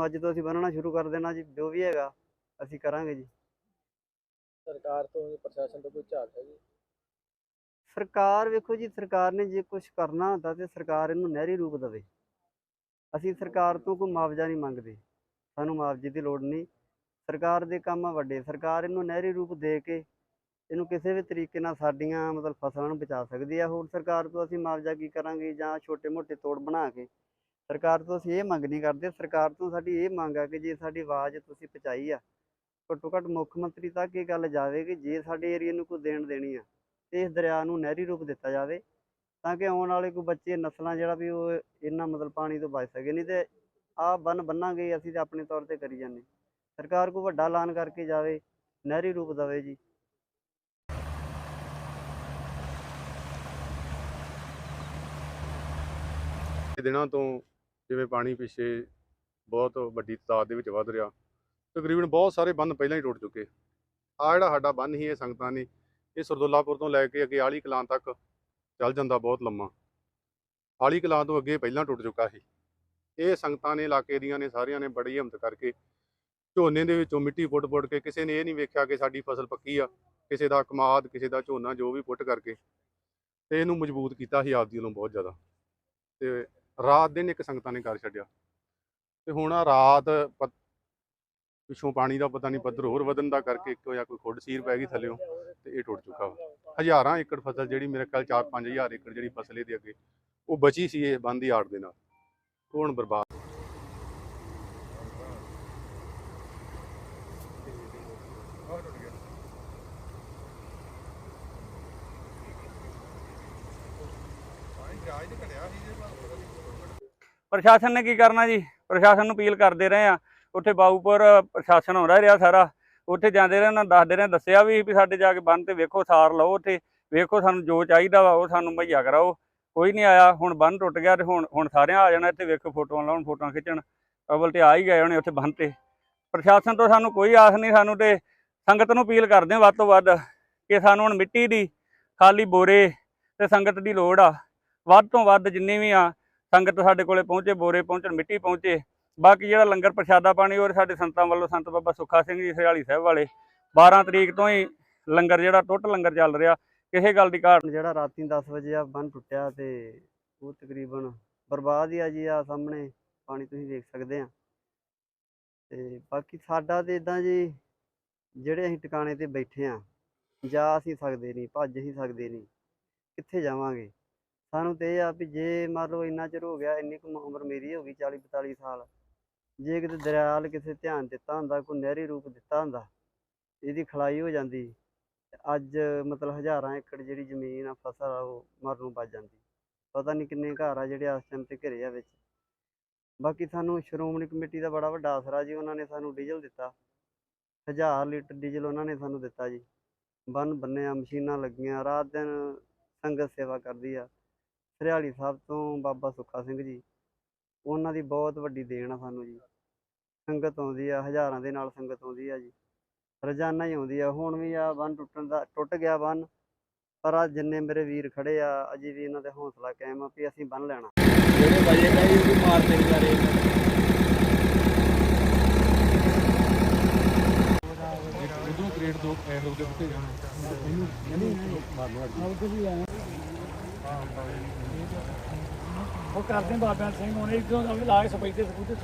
ਇਹਨੂੰ ਅੱਜ ਤੋਂ ਅਸੀਂ ਬੰਨਣਾ ਸ਼ੁਰੂ ਕਰ ਦੇਣਾ ਜੀ ਜੋ ਵੀ ਹੈਗਾ ਅਸੀਂ ਕਰਾਂਗੇ ਜੀ। ਸਰਕਾਰ ਤੋਂ ਪ੍ਰਸ਼ਾਸਨ ਤੋਂ ਕੋਈ ਝਾਕ ਹੈ ਜੀ ਸਰਕਾਰ ਵੇਖੋ ਜੀ ਸਰਕਾਰ ਨੇ ਜੇ ਕੁਝ ਕਰਨਾ ਹੁੰਦਾ ਤੇ ਸਰਕਾਰ ਇਹਨੂੰ ਨਹਿਰੀ ਰੂਪ ਦੇਵੇ। ਅਸੀਂ ਸਰਕਾਰ ਤੋਂ ਕੋਈ ਮੁਆਵਜ਼ਾ ਨਹੀਂ ਮੰਗਦੇ। ਸਾਨੂੰ ਮੁਆਵਜ਼ੇ ਦੀ ਲੋੜ ਨਹੀਂ। ਸਰਕਾਰ ਦੇ ਕੰਮ ਆ ਵੱਡੇ। ਸਰਕਾਰ ਇਹਨੂੰ ਨਹਿਰੀ ਰੂਪ ਦੇ ਕੇ ਇਹਨੂੰ ਕਿਸੇ ਵੀ ਤਰੀਕੇ ਨਾਲ ਸਾਡੀਆਂ ਮਤਲਬ ਫਸਲਾਂ ਨੂੰ ਬਚਾ ਸਕਦੀ ਆ। ਹੋਰ ਸਰਕਾਰ ਤੋਂ ਅਸੀਂ ਮੁਆਵਜ਼ਾ ਕੀ ਕਰਾਂਗੇ ਜਾਂ ਛੋਟੇ-ਮੋਟੇ ਤੋੜ ਬਣਾ ਕੇ ਸਰਕਾਰ ਤੋਂ ਅਸੀਂ ਇਹ ਮੰਗ ਨਹੀਂ ਕਰਦੇ, ਸਰਕਾਰ ਤੋਂ ਸਾਡੀ ਇਹ ਮੰਗ ਆ ਕਿ ਜੇ ਸਾਡੀ ਆਵਾਜ਼ ਤੁਸੀਂ ਪਹੁੰਚਾਈ ਆ, ਘੱਟੋ ਘੱਟ ਮੁੱਖ ਮੰਤਰੀ ਤੱਕ ਇਹ ਗੱਲ ਜਾਵੇ ਕਿ ਜੇ ਸਾਡੇ ਏਰੀਆ ਨੂੰ ਕੋਈ ਦੇਣ ਦੇਣੀ ਆ, ਤੇ ਇਸ ਦਰਿਆ ਨੂੰ ਨਹਿਰੀ ਰੂਪ ਦਿੱਤਾ ਜਾਵੇ, ਤਾਂ ਕਿ ਆਉਣ ਵਾਲੇ ਕੋਈ ਬੱਚੇ, ਨਸਲਾਂ ਜਿਹੜਾ ਵੀ ਉਹ ਇਹਨਾਂ ਮਤਲਬ ਪਾਣੀ ਤੋਂ ਬਚ ਸਕੇ ਨਹੀਂ ਤੇ ਆਹ ਬੰਨ ਬੰਨਾਂਗੇ ਅਸੀਂ ਤੇ ਆਪਣੇ ਤੌਰ ਤੇ ਕਰੀ ਜਾਂਦੇ। ਸਰਕਾਰ ਕੋਈ ਵੱਡਾ ਐਲਾਨ ਕਰਕੇ ਜਾਵੇ, ਨਹਿਰੀ ਰੂਪ ਦੇਵੇ ਜੀ। ਦਿਨਾਂ ਤੋਂ ਜਿਵੇਂ ਪਾਣੀ ਪਿੱਛੇ ਬਹੁਤ ਵੱਡੀ ਤਾਦਾਦ ਦੇ ਵਿੱਚ ਵੱਧ ਰਿਹਾ। ਤਕਰੀਬਨ ਬਹੁਤ ਸਾਰੇ ਬੰਨ ਪਹਿਲਾਂ ਹੀ ਟੁੱਟ ਚੁੱਕੇ। ਆ ਜਿਹੜਾ ਸਾਡਾ ਬੰਨ ਹੀ ਇਹ ਸੰਗਤਾਂ ਨੇ ਇਹ ਸਰਦੁੱਲਾਪੁਰ ਤੋਂ ਲੈ ਕੇ ਅੱਗੇ ਆਲੀ ਕਲਾਂ ਤੱਕ ਚੱਲ ਜਾਂਦਾ ਬਹੁਤ ਲੰਮਾ। ਆਲੀ ਕਲਾਂ ਤੋਂ ਅੱਗੇ ਪਹਿਲਾਂ ਟੁੱਟ ਚੁੱਕਾ ਸੀ। ਇਹ ਸੰਗਤਾਂ ਨੇ, ਇਲਾਕੇ ਦੀਆਂ ਨੇ, ਸਾਰਿਆਂ ਨੇ ਬੜੀ ਹਿੰਮਤ ਕਰਕੇ ਝੋਨੇ ਦੇ ਵਿੱਚੋਂ ਮਿੱਟੀ ਪੁੱਟ-ਪੁੱਟ ਕੇ ਕਿਸੇ ਨੇ ਇਹ ਨਹੀਂ ਵੇਖਿਆ ਕਿ ਸਾਡੀ ਫਸਲ ਪੱਕੀ ਆ, ਕਿਸੇ ਦਾ ਕਮਾਦ, ਕਿਸੇ ਦਾ ਝੋਨਾ ਜੋ ਵੀ ਪੁੱਟ ਕਰਕੇ ਤੇ ਇਹਨੂੰ ਮਜ਼ਬੂਤ ਕੀਤਾ ਸੀ ਆਪਦੀ ਵੱਲੋਂ ਬਹੁਤ ਜ਼ਿਆਦਾ। ਤੇ ਰਾਤ ਦਿਨ ਇੱਕ ਸੰਗਤਾਂ ਨੇ ਕਰ ਛੱਡਿਆ। ਤੇ ਹੁਣ ਆ ਰਾਤ ਪਿੱਛੋਂ ਪਾਣੀ ਦਾ ਪਤਾ ਨਹੀਂ ਪੱਧਰ ਹੋਰ ਵਧਣ ਦਾ ਕਰਕੇ ਇੱਕ ਜਾਂ ਕੋਈ ਖੁੱਡ ਸੀਰ ਪੈ ਗਈ ਥੱਲਿਓਂ ਤੇ ਇਹ ਟੁੱਟ ਚੁੱਕਾ ਵਾ। ਹਜ਼ਾਰਾਂ ਏਕੜ ਫਸਲ ਜਿਹੜੀ ਮੇਰੇ ਖਿਆਲ 4-5000 ਏਕੜ ਜਿਹੜੀ ਫਸਲ ਇਹਦੇ ਅੱਗੇ, ਉਹ ਬਚੀ ਸੀ ਇਹ ਬੰਦ ਆੜ ਦੇ ਨਾਲ। ਹੁਣ ਬਰਬਾਦ? ਪ੍ਰਸ਼ਾਸਨ ਨੇ ਕੀ ਕਰਨਾ ਜੀ? ਪ੍ਰਸ਼ਾਸਨ ਨੂੰ ਅਪੀਲ ਕਰਦੇ ਰਹੇ ਆ ਉੱਥੇ ਬਾਊਪੁਰ ਪ੍ਰਸ਼ਾਸਨ ਆਉਂਦਾ ਰਿਹਾ ਸਾਰਾ। ਉੱਥੇ ਜਾਂਦੇ ਰਹੇ, ਉਹਨਾਂ ਦੱਸਦੇ ਰਹੇ, ਦੱਸਿਆ ਵੀ ਵੀ ਸਾਡੇ ਜਾ ਕੇ ਬੰਨ ਤੇ ਵੇਖੋ, ਸਾਰ ਲਓ ਉੱਥੇ। ਵੇਖੋ ਸਾਨੂੰ ਜੋ ਚਾਹੀਦਾ ਵਾ, ਉਹ ਸਾਨੂੰ ਮੁਹੱਈਆ ਕਰਾਓ। ਕੋਈ ਨਹੀਂ ਆਇਆ, ਹੁਣ ਬੰਨ ਟੁੱਟ ਗਿਆ ਤੇ ਹੁਣ ਹੁਣ ਸਾਰਿਆਂ ਆ ਜਾਣਾ ਇੱਥੇ। ਵੇਖੋ ਫੋਟੋਆਂ ਲਾਉਣ, ਫੋਟੋਆਂ ਖਿੱਚਣ। ਅਵਲ ਤੇ ਆ ਹੀ ਗਏ ਹੋਣੇ ਉੱਥੇ ਬੰਨ ਤੇ। ਪ੍ਰਸ਼ਾਸਨ ਤੋਂ ਸਾਨੂੰ ਕੋਈ ਆਸ ਨਹੀਂ ਸਾਨੂੰ ਤੇ ਸੰਗਤ ਨੂੰ ਅਪੀਲ ਕਰਦੇ ਹਾਂ ਵੱਧ ਤੋਂ ਵੱਧ ਕਿ ਸਾਨੂੰ ਹੁਣ ਮਿੱਟੀ ਦੀ ਖਾਲੀ ਬੋਰੇ ਤੇ ਸੰਗਤ ਦੀ ਲੋੜ ਆ। ਵੱਧ ਤੋਂ ਵੱਧ ਜਿੰਨੇ ਵੀ ਆ ਸੰਗਤ ਸਾਡੇ ਕੋਲੇ ਪਹੁੰਚੇ, ਬੋਰੇ ਪਹੁੰਚਣ, ਮਿੱਟੀ ਪਹੁੰਚੇ। ਬਾਕੀ ਜਿਹੜਾ ਲੰਗਰ ਪ੍ਰਸ਼ਾਦਾ ਪਾਣੀ, ਉਹ ਸਾਡੇ ਸੰਤਾਂ ਵੱਲੋਂ ਸੰਤ ਬਾਬਾ ਸੁੱਖਾ ਸਿੰਘ ਜੀ ਸਿਹਾਲੀ ਸਾਹਿਬ ਵਾਲੇ। 12 ਤਰੀਕ ਤੋਂ ਹੀ ਲੰਗਰ ਜਿਹੜਾ, ਟੁੱਟ ਲੰਗਰ ਚੱਲ ਰਿਹਾ। ਕਿਸੇ ਗੱਲ ਦੀ ਘਾਟ ਜਿਹੜਾ ਰਾਤੀ 10 ਵਜੇ ਆ, ਬੰਨ ਟੁੱਟਿਆ ਤੇ ਉਹ ਤਕਰੀਬਨ ਬਰਬਾਦ ਹੀ ਆ ਜੀ ਆ ਸਾਹਮਣੇ। ਪਾਣੀ ਤੁਸੀਂ ਦੇਖ ਸਕਦੇ ਆ। ਤੇ ਬਾਕੀ ਸਾਡਾ ਤੇ ਇਦਾਂ ਜੀ, ਜਿਹੜੇ ਅਸੀਂ ਟਿਕਾਣੇ ਤੇ ਬੈਠੇ ਆ, ਜਾ ਅਸੀਂ ਸਕਦੇ ਨਹੀਂ, ਭੱਜ ਹੀ ਸਕਦੇ ਨਹੀਂ। ਕਿੱਥੇ ਜਾਵਾਂਗੇ? ਸਾਨੂੰ ਤੇ ਇਹ ਆ ਵੀ ਜੇ ਮੰਨ ਲਓ ਇੰਨਾ ਚਿਰ ਹੋ ਗਿਆ, ਇੰਨੀ ਕੁ ਉਮਰ ਮੇਰੀ ਹੋ ਗਈ 40 45 ਸਾਲ, ਜੇ ਕਿਤੇ ਦਰਿਆਲ ਕਿਸੇ ਧਿਆਨ ਦਿੱਤਾ ਹੁੰਦਾ, ਕੋਈ ਨਹਿਰੀ ਰੂਪ ਦਿੱਤਾ ਹੁੰਦਾ, ਇਹਦੀ ਖਲਾਈ ਹੋ ਜਾਂਦੀ ਅੱਜ ਮਤਲਬ ਹਜ਼ਾਰਾਂ ਏਕੜ ਜਿਹੜੀ ਜ਼ਮੀਨ ਆ, ਫਸਲ ਆ, ਉਹ ਮਰਨ ਨੂੰ ਬਚ ਜਾਂਦੀ। ਪਤਾ ਨਹੀਂ ਕਿੰਨੇ ਘਰ ਆ ਜਿਹੜੇ ਇਸ ਟਾਈਮ ਤੇ ਘਿਰੇ ਆ ਵਿੱਚ। ਬਾਕੀ ਸਾਨੂੰ ਸ਼੍ਰੋਮਣੀ ਕਮੇਟੀ ਦਾ ਬੜਾ ਵੱਡਾ ਆਸਰਾ ਜੀ, ਉਹਨਾਂ ਨੇ ਸਾਨੂੰ ਡੀਜ਼ਲ ਦਿੱਤਾ। 1000 ਲੀਟਰ ਡੀਜ਼ਲ ਉਹਨਾਂ ਨੇ ਸਾਨੂੰ ਦਿੱਤਾ ਜੀ। ਬੰਨ ਬੰਨਿਆ, ਮਸ਼ੀਨਾਂ ਲੱਗੀਆਂ, ਰਾਤ ਦਿਨ ਸੰਗਤ ਸੇਵਾ ਕਰਦੀ ਆ। ਸਰਿਆਲੀ ਸਾਹਿਬ ਤੋਂ ਬਾਬਾ ਸੁੱਖਾ ਸਿੰਘ ਜੀ ਉਹਨਾਂ ਦੀ ਬਹੁਤ ਵੱਡੀ ਦੇਣ ਆ ਸਾਨੂੰ ਜੀ। ਸੰਗਤ ਆਉਂਦੀ ਆ ਹਜ਼ਾਰਾਂ ਦੇ ਨਾਲ ਸੰਗਤ ਆਉਂਦੀ ਆ ਜੀ। ਰੋਜ਼ਾਨਾ ਹੀ ਆਉਂਦੀ ਆ। ਹੁਣ ਵੀ ਆ ਬੰਨ ਟੁੱਟਣ ਦਾ ਟੁੱਟ ਗਿਆ ਬੰਨ ਪਰ ਆ ਜਿੰਨੇ ਮੇਰੇ ਵੀਰ ਖੜੇ ਆ ਅਜੇ ਵੀ ਇਹਨਾਂ ਦੇ ਹੌਸਲਾ ਕਾਇਮ ਆ ਵੀ ਅਸੀਂ ਬੰਨ ਲੈਣਾ। ਜਿਹੜੇ ਵਜੇ ਕਹੀ ਉਹ ਮਾਰਦੇ ਵਿਚਾਰੇ ਉਦੋਂ ਕ੍ਰੇਟ ਦੋ ਐਂਡ ਦੇ ਉੱਤੇ ਉਹ ਕਰਦੇ ਬਾਬਿਆਂ ਸਿੰਘ ਉਹਨੇ ਇਦੋਂ ਲਾ ਕੇ ਸਪੈਤੇ ਸਪੂਤੇ